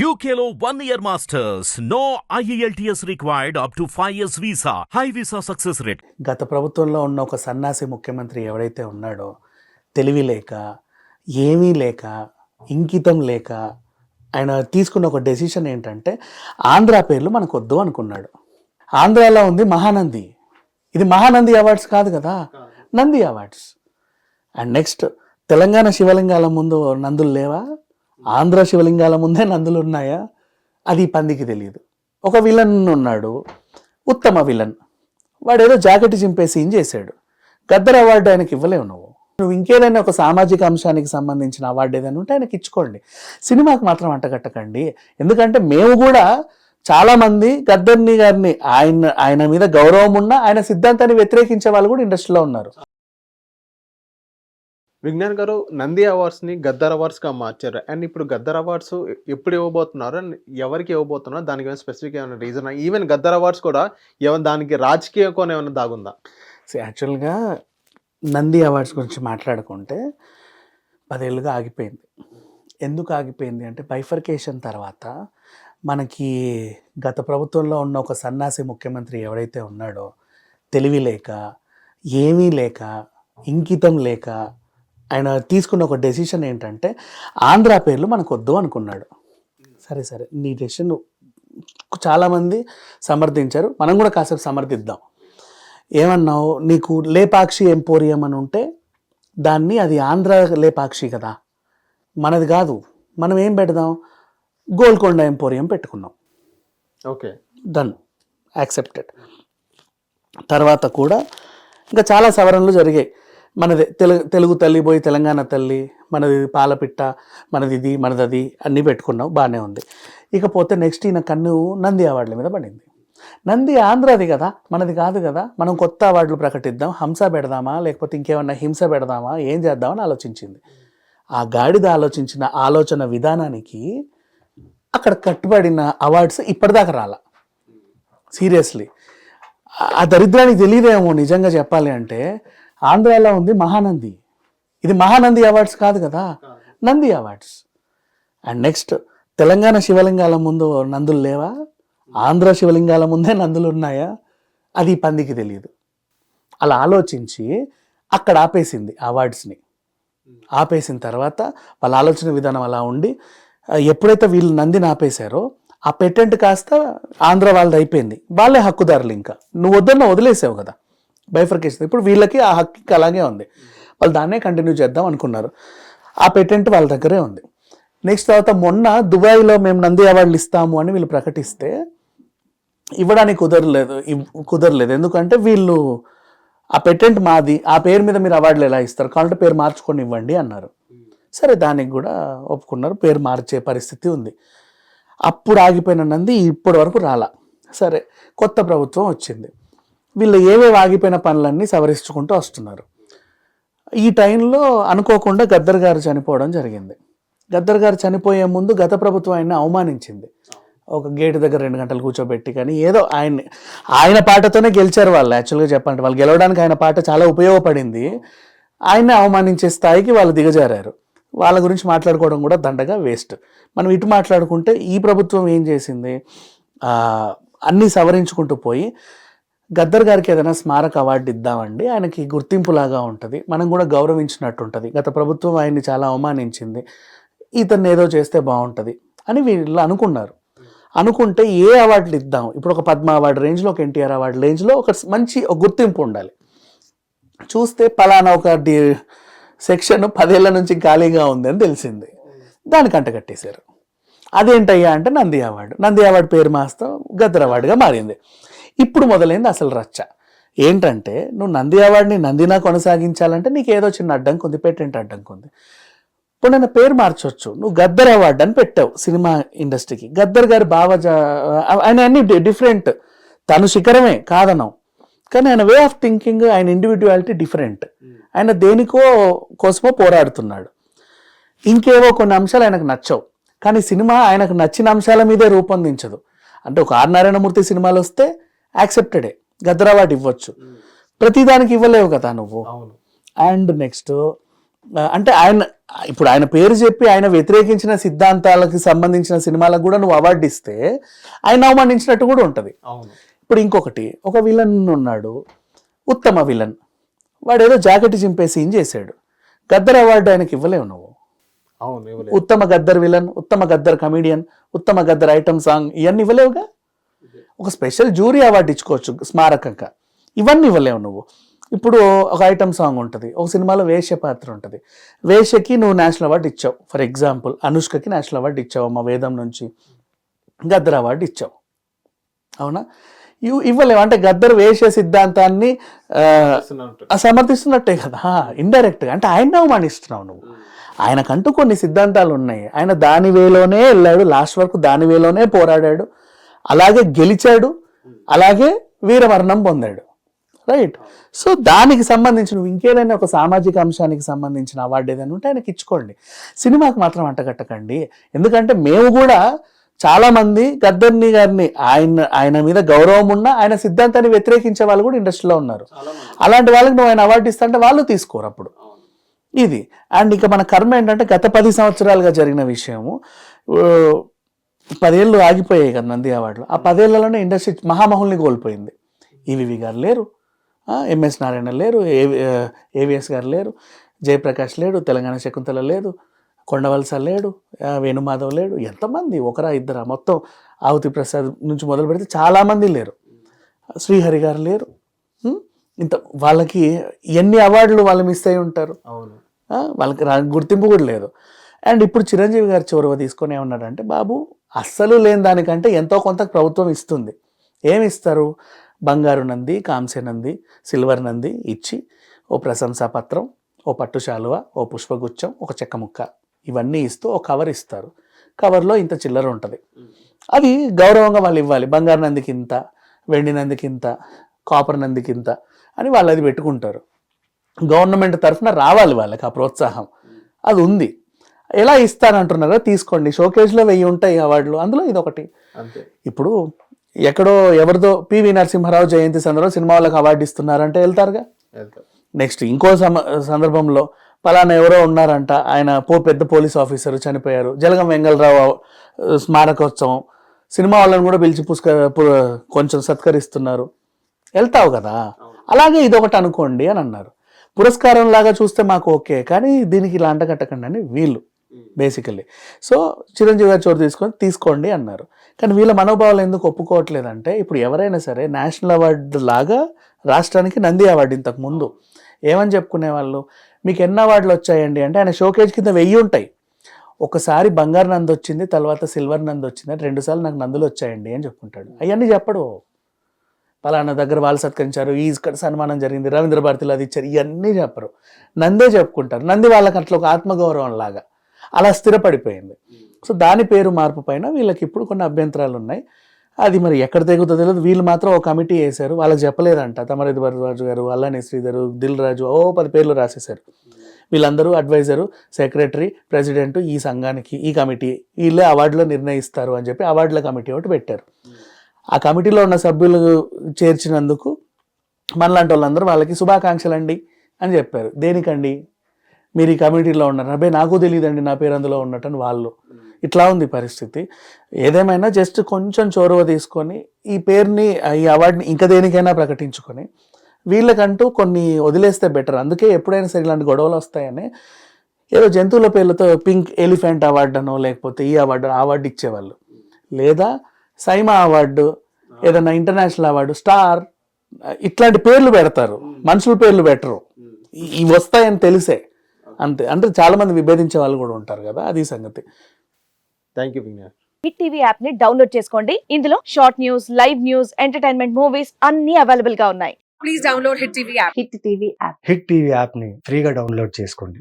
యూకేలో one year masters no E IELTS required up to 5 years visa. High visa success rate. గత ప్రభుత్వంలో ఉన్న ఒక సన్నాసి ముఖ్యమంత్రి ఎవరైతే ఉన్నాడో తెలివి లేక ఏమీ లేక ఇంకితం లేక ఆయన తీసుకున్న ఒక డెసిషన్ ఏంటంటే ఆంధ్ర పేర్లు మనకు వద్దు అనుకున్నాడు. ఆంధ్రాలో ఉంది మహానంది. ఇది మహానంది అవార్డ్స్ కాదు కదా? Nandi awards. And next Telangana శివలింగాల ముందు నందులు లేవా? ఆంధ్ర శివలింగాల ముందే నందులు ఉన్నాయా? అది పందికి తెలియదు. ఒక విలన్ ఉన్నాడు ఉత్తమ విలన్. వాడు ఏదో జాకెట్ చింపే సీన్ చేశాడు. గద్దర్ అవార్డు ఆయనకి ఇవ్వలేవు నువ్వు. నువ్వు ఇంకేదైనా ఒక సామాజిక అంశానికి సంబంధించిన అవార్డు ఏదైనా ఉంటే ఆయనకి ఇచ్చుకోండి. సినిమాకి మాత్రం అంటగట్టకండి ఎందుకంటే మేము కూడా చాలామంది గద్దర్ని గారిని ఆయన ఆయన మీద గౌరవం ఉన్న ఆయన సిద్ధాంతాన్ని వ్యతిరేకించే వాళ్ళు కూడా ఇండస్ట్రీలో ఉన్నారు. విజ్ఞాన్ గారు నంది అవార్డ్స్ని గద్దర్ అవార్డ్స్గా మార్చారు. అండ్ ఇప్పుడు గద్దర్ అవార్డ్స్ ఎప్పుడు ఇవ్వబోతున్నారు? అండ్ ఎవరికి ఇవ్వబోతున్నారు? దానికి ఏమైనా స్పెసిఫిక్ ఏమైనా రీజన్ ఈవెన్ గద్దర్ అవార్డ్స్ కూడా ఏమైనా దానికి రాజకీయ కోణం ఏమైనా దాగుందా? సో యాక్చువల్గా నంది అవార్డ్స్ గురించి మాట్లాడుకుంటే పదేళ్ళుగా ఆగిపోయింది. ఎందుకు ఆగిపోయింది అంటే బైఫర్కేషన్ తర్వాత మనకి గత ప్రభుత్వంలో ఉన్న ఒక సన్నాసి ముఖ్యమంత్రి ఎవరైతే ఉన్నాడో తెలివి లేక ఏమీ లేక ఇంకితం లేక ఆయన తీసుకున్న ఒక డెసిషన్ ఏంటంటే ఆంధ్ర పేర్లు మనకు వద్దు అనుకున్నాడు. సరే సరే. నీ డెసిషన్ చాలామంది సమర్థించారు. మనం కూడా కాసేపు సమర్థిద్దాం. ఏమన్నావు? నీకు లేపాక్షి ఎంపోరియం అని ఉంటే దాన్ని అది ఆంధ్ర లేపాక్షి కదా. మనది కాదు. మనం ఏం పెడదాం? గోల్కొండ ఎంపోరియం పెట్టుకున్నాం. ఓకే. డన్ యాక్సెప్టెడ్ తర్వాత కూడా ఇంకా చాలా సవరణలు జరిగాయి. మనది తెలుగు తెలుగు తల్లి పోయి తెలంగాణ తల్లి మనది పాలపిట్ట మనది ఇది మనది అది అన్నీ పెట్టుకున్నాం బాగానే ఉంది. ఇకపోతే నెక్స్ట్ ఈయన కన్ను నంది అవార్డుల మీద పడింది. నంది ఆంధ్రాది కదా మనది కాదు కదా మనం కొత్త అవార్డులు ప్రకటిద్దాం హంస పెడదామా లేకపోతే ఇంకేమన్నా హింస పెడదామా ఏం చేద్దామని ఆలోచించింది. ఆ గాడిద ఆలోచించిన ఆలోచన విధానానికి అక్కడ కట్టుబడిన అవార్డ్స్ ఇప్పటిదాకా రాలా. సీరియస్లీ. ఆ దరిద్రానికి తెలియదేమో నిజంగా చెప్పాలి అంటే ఆంధ్రాలో ఉంది మహానంది. ఇది మహానంది అవార్డ్స్ కాదు కదా? Nandi awards. And next Telangana శివలింగాల ముందు నందులు లేవా? ఆంధ్ర శివలింగాల ముందే నందులు ఉన్నాయా? అది పందికి తెలియదు. అలా ఆలోచించి అక్కడ ఆపేసింది అవార్డ్స్ని. ఆపేసిన తర్వాత వాళ్ళ ఆలోచన విధానం అలా ఉండి ఎప్పుడైతే వీళ్ళు నందిని ఆపేశారో ఆ పెటెంట్ కాస్త ఆంధ్ర వాళ్ళది అయిపోయింది. వాళ్ళే హక్కుదారులు ఇంకా. నువ్వు వద్దన్న వదిలేసావు కదా? బైఫర్కేషన్ ఇప్పుడు వీళ్ళకి ఆ హక్కు అలాగే ఉంది. వాళ్ళు దాన్నే కంటిన్యూ చేద్దాం అనుకున్నారు. ఆ పేటెంట్ వాళ్ళ దగ్గరే ఉంది. నెక్స్ట్ తర్వాత మొన్న దుబాయ్లో మేము నంది అవార్డులు ఇస్తాము అని వీళ్ళు ప్రకటిస్తే ఇవ్వడానికి కుదరలేదు ఇవ్- కుదరలేదు. ఎందుకంటే వీళ్ళు ఆ పెటెంట్ మాది ఆ పేరు మీద మీరు అవార్డులు ఎలా ఇస్తారు? కావాలంటే పేరు మార్చుకొని ఇవ్వండి అన్నారు. సరే దానికి కూడా ఒప్పుకున్నారు. పేరు మార్చే పరిస్థితి ఉంది. అప్పుడు ఆగిపోయిన నంది ఇప్పటి వరకు రాలా. సరే కొత్త ప్రభుత్వం వచ్చింది. వీళ్ళు ఏవేవి ఆగిపోయిన పనులన్నీ సవరించుకుంటూ వస్తున్నారు. ఈ టైంలో అనుకోకుండా గద్దర్ గారు చనిపోవడం జరిగింది. గద్దర్ గారు చనిపోయే ముందు గత ప్రభుత్వం ఆయన్ని అవమానించింది. ఒక గేటు దగ్గర రెండు గంటలు కూర్చోబెట్టి కానీ ఏదో ఆయన ఆయన పాటతోనే గెలిచారు వాళ్ళు యాక్చువల్గా చెప్పాలంటే. వాళ్ళు గెలవడానికి ఆయన పాట చాలా ఉపయోగపడింది. ఆయన్ని అవమానించే స్థాయికి వాళ్ళు దిగజారారు. వాళ్ళ గురించి మాట్లాడుకోవడం కూడా దండగా వేస్ట్. మనం ఇటు మాట్లాడుకుంటే ఈ ప్రభుత్వం ఏం చేసింది? అన్నీ సవరించుకుంటూ పోయి గద్దర్ గారికి ఏదైనా స్మారక అవార్డు ఇద్దామండి ఆయనకి గుర్తింపులాగా ఉంటుంది. మనం కూడా గౌరవించినట్టు ఉంటుంది గత ప్రభుత్వం ఆయన్ని చాలా అవమానించింది. ఇతన్ని ఏదో చేస్తే బాగుంటుంది అని వీళ్ళు అనుకున్నారు. అనుకుంటే ఏ అవార్డులు ఇద్దాం? ఇప్పుడు ఒక పద్మ అవార్డు రేంజ్లో ఒక ఎన్టీఆర్ అవార్డు రేంజ్లో ఒక మంచి ఒక గుర్తింపు ఉండాలి. చూస్తే పలానా ఒక డి సెక్షన్ పదేళ్ళ నుంచి ఖాళీగా ఉంది అని తెలిసింది. దానికి అంటగట్టేశారు అదేంటయ్యా అంటే నంది అవార్డు. నంది అవార్డు పేరు మాస్తం గద్దర్ అవార్డుగా మారింది. ఇప్పుడు మొదలైంది అసలు రచ్చ. ఏంటంటే నువ్వు నంది అవార్డుని నందినా కొనసాగించాలంటే నీకు ఏదో చిన్న అడ్డంకి ఉంది పేటెంట్ అడ్డంకి ఉంది ఇప్పుడు నేను పేరు మార్చొచ్చు. నువ్వు గద్దర్ అవార్డు అని పెట్టావు సినిమా ఇండస్ట్రీకి. గద్దర్ గారి భావజ ఆయన అన్ని డిఫరెంట్. తను శిఖరమే కాదనం కానీ ఆయన వే ఆఫ్ థింకింగ్ ఆయన ఇండివిజువాలిటీ డిఫరెంట్. ఆయన దేనికో కోసమో పోరాడుతున్నాడు. ఇంకేవో కొన్ని అంశాలు ఆయనకు నచ్చవు. కానీ సినిమా ఆయనకు నచ్చిన అంశాల మీదే రూపొందించదు. అంటే ఒక ఆర్ నారాయణమూర్తి సినిమాలు వస్తే యాక్సెప్టెడే. గద్దర్ అవార్డు ఇవ్వచ్చు ప్రతిదానికి ఇవ్వలేవు కదా నువ్వు. అండ్ నెక్స్ట్ అంటే ఆయన ఇప్పుడు ఆయన పేరు చెప్పి ఆయన వ్యతిరేకించిన సిద్ధాంతాలకు సంబంధించిన సినిమాలకు కూడా నువ్వు అవార్డు ఇస్తే ఆయన అవమానించినట్టు కూడా ఉంటుంది. ఇప్పుడు ఇంకొకటి ఒక విలన్ ఉన్నాడు ఉత్తమ విలన్ వాడు ఏదో జాకెట్ చింపే సీన్ చేశాడు. గద్దర్ అవార్డు ఆయనకి ఇవ్వలేవు నువ్వు. ఉత్తమ గద్దర్ విలన్ ఉత్తమ గద్దర్ కమిడియన్ ఉత్తమ గద్దర్ ఐటమ్ సాంగ్ ఇవన్నీ ఇవ్వలేవుగా? ఒక స్పెషల్ జూరీ అవార్డు ఇచ్చుకోవచ్చు స్మారకంగా. ఇవన్నీ ఇవ్వలేవు నువ్వు. ఇప్పుడు ఒక ఐటమ్ సాంగ్ ఉంటుంది ఒక సినిమాలో వేష్య పాత్ర ఉంటుంది. వేష్యకి నువ్వు నేషనల్ అవార్డు ఇచ్చావు. ఫర్ ఎగ్జాంపుల్ అనుష్కకి నేషనల్ అవార్డు ఇచ్చావు మా వేదం నుంచి గద్దర్ అవార్డు ఇచ్చావు. అవునా? ఇవ్ ఇవ్వలేవు. అంటే గద్దర్ వేష సిద్ధాంతాన్ని సమర్థిస్తున్నట్టే. కదా. ఇండైరెక్ట్గా అంటే ఆయన అవమానిస్తున్నావు నువ్వు. ఆయనకంటూ కొన్ని సిద్ధాంతాలు ఉన్నాయి. ఆయన దాని వేలోనే వెళ్ళాడు లాస్ట్ వరకు దాని వేలోనే పోరాడాడు. అలాగే గెలిచాడు అలాగే వీరమరణం పొందాడు. రైట్ సో దానికి సంబంధించి నువ్వు ఇంకేదైనా ఒక సామాజిక అంశానికి సంబంధించిన అవార్డు ఏదైనా ఉంటే ఆయనకి ఇచ్చుకోండి. సినిమాకి మాత్రం అంటగట్టకండి ఎందుకంటే మేము కూడా చాలా మంది గద్దర్ని గారిని ఆయన ఆయన మీద గౌరవం ఉన్న ఆయన సిద్ధాంతాన్ని వ్యతిరేకించే వాళ్ళు కూడా ఇండస్ట్రీలో ఉన్నారు. అలాంటి వాళ్ళకి నువ్వు ఆయన అవార్డు ఇస్తా అంటే వాళ్ళు తీసుకోరు అప్పుడు. ఇది. అండ్ ఇక మన కర్మ ఏంటంటే గత పది సంవత్సరాలుగా జరిగిన విషయము. పదేళ్ళు ఆగిపోయాయి కదా నంది అవార్డులు. ఆ పదేళ్ళలోనే ఇండస్ట్రీ మహామహుల్ని కోల్పోయింది. ఈవివి గారు లేరు. ఎంఎస్ నారాయణ లేరు ఏవిఎస్ గారు లేరు జయప్రకాష్ లేడు తెలంగాణ శకుంతల లేదు కొండవలస లేడు వేణుమాధవ్ లేడు ఎంతమంది ఒకరా ఇద్దరా మొత్తం ఆవుతి ప్రసాద్ నుంచి మొదలు పెడితే చాలామంది లేరు. శ్రీహరి గారు లేరు? ఇంత వాళ్ళకి ఎన్ని అవార్డులు వాళ్ళు మిస్ అయి ఉంటారు? వాళ్ళకి రా- గుర్తింపు కూడా లేదు. అండ్ ఇప్పుడు చిరంజీవి గారు చొరవ తీసుకొని ఏమన్నాడంటే బాబు అస్సలు లేని దానికంటే ఎంతో కొంత ప్రభుత్వం ఇస్తుంది. ఏమి ఇస్తారు? బంగారు నంది కాంస్య నంది సిల్వర్ నంది ఇచ్చి ఓ ప్రశంసా పత్రం ఓ పట్టు శాలువ ఓ పుష్పగుచ్చం ఒక చెక్క ముక్క ఇవన్నీ ఇస్తూ ఓ కవర్ ఇస్తారు. కవర్లో ఇంత చిల్లర ఉంటుంది. అది గౌరవంగా వాళ్ళు ఇవ్వాలి. బంగారు నందికి ఇంత వెండి నందికి ఇంత కాపర్ నందికి ఇంత అని వాళ్ళు అది పెట్టుకుంటారు. గవర్నమెంట్ తరఫున రావాలి వాళ్ళకి ఆ ప్రోత్సాహం. అది ఉంది. ఎలా ఇస్తానంటున్నారో తీసుకోండి. షోకేజ్లో వెయ్యి ఉంటాయి అవార్డులు. అందులో ఇది ఒకటి ఇప్పుడు ఎక్కడో ఎవరిదో పివి నరసింహారావు జయంతి సందర్భంలో సినిమా వాళ్ళకి అవార్డు ఇస్తున్నారంటే వెళ్తారుగా? వెళ్తాం నెక్స్ట్ ఇంకో సందర్భంలో పలానా ఎవరో ఉన్నారంట. ఆయన పో పెద్ద పోలీస్ ఆఫీసర్ చనిపోయారు. జలగం వెంగళరావు స్మారకోత్సవం. సినిమా వాళ్ళని కూడా పిలిచి పుష్క కొంచెం సత్కరిస్తున్నారు. వెళ్తావు కదా? అలాగే ఇదొకటి అనుకోండి అని అన్నారు. పురస్కారం లాగా చూస్తే మాకు ఓకే. కానీ దీనికి ఇలా అంటగట్టకండి అని వీళ్ళు. బేసికల్లీ. సో చిరంజీవి గారు చోటు తీసుకొని తీసుకోండి అన్నారు. కానీ వీళ్ళ మనోభావాలు ఎందుకు ఒప్పుకోవట్లేదంటే ఇప్పుడు ఎవరైనా సరే నేషనల్ అవార్డు లాగా రాష్ట్రానికి నంది అవార్డు ఇంతకు ముందు. ఏమని చెప్పుకునే వాళ్ళు? మీకు ఎన్ని అవార్డులు వచ్చాయండి అంటే ఆయన షోకేజ్ కింద వెయ్యి ఉంటాయి. ఒకసారి బంగారు నంది వచ్చింది తర్వాత సిల్వర్ నంది వచ్చింది అంటే రెండుసార్లు నాకు నందులు వచ్చాయండి అని చెప్పుకుంటాడు. అవన్నీ చెప్పడు. పలానా దగ్గర వాళ్ళు సత్కరించారు ఈ సన్మానం జరిగింది రవీంద్ర భారతిలో అది ఇచ్చారు ఇవన్నీ చెప్పరు. నందే చెప్పుకుంటారు. నంది వాళ్ళకి అట్లా ఒక ఆత్మగౌరవం లాగా. అలా స్థిరపడిపోయింది. సో దాని పేరు మార్పు పైన వీళ్ళకి ఇప్పుడు కొన్ని అభ్యంతరాలు ఉన్నాయి. అది మరి ఎక్కడ తెగుతుందో తెలియదు వీళ్ళు మాత్రం ఒక కమిటీ వేశారు. వాళ్ళకి చెప్పలేదంట. తమరేది భరద్వాజు గారు అల్లాని శ్రీధరు దిల్ రాజు ఓ పది పేర్లు రాసేశారు. వీళ్ళందరూ అడ్వైజరు సెక్రటరీ ప్రెసిడెంట్ ఈ సంఘానికి ఈ కమిటీ వీళ్ళే అవార్డులో నిర్ణయిస్తారు అని చెప్పి అవార్డుల కమిటీ ఒకటి పెట్టారు. ఆ కమిటీలో ఉన్న సభ్యులు చేర్చినందుకు మనలాంటి వాళ్ళందరూ వాళ్ళకి శుభాకాంక్షలు అండి అని చెప్పారు. దేనికండి? మీరు ఈ కమిటీలో ఉన్నారు. అబ్బాయి నాకు తెలియదండి నా పేరు అందులో ఉన్నట్టని వాళ్ళు. ఇట్లా ఉంది పరిస్థితి. ఏదేమైనా జస్ట్ కొంచెం చొరవ తీసుకొని ఈ పేరుని ఈ అవార్డుని ఇంకా దేనికైనా ప్రకటించుకొని వీళ్ళకంటూ కొన్ని వదిలేస్తే బెటర్. అందుకే ఎప్పుడైనా సరే ఇలాంటి గొడవలు వస్తాయని ఏదో జంతువుల పేర్లతో పింక్ ఎలిఫెంట్ అవార్డు అనో లేకపోతే ఈ అవార్డు ఆ అవార్డు ఇచ్చేవాళ్ళు. లేదా సైమా అవార్డు ఏదైనా ఇంటర్నేషనల్ అవార్డు స్టార్ ఇట్లాంటి పేర్లు పెడతారు. మనుషుల పేర్లు పెట్టరు. ఇవి వస్తాయని తెలిసే. అంతే. అంటే చాలా మంది విభేదించే వాళ్ళు కూడా ఉంటారు కదా అది సంగతి. థ్యాంక్ యూ హిట్ టీవీ యాప్ని డౌన్లోడ్ చేసుకోండి. ఇందులో short news live news entertainment movies అన్ని అవైలబుల్గా ఉన్నాయి. Please download Hit TV app. Hit TV app Hit TV యాప్ని ఫ్రీగా డౌన్లోడ్ చేసుకోండి.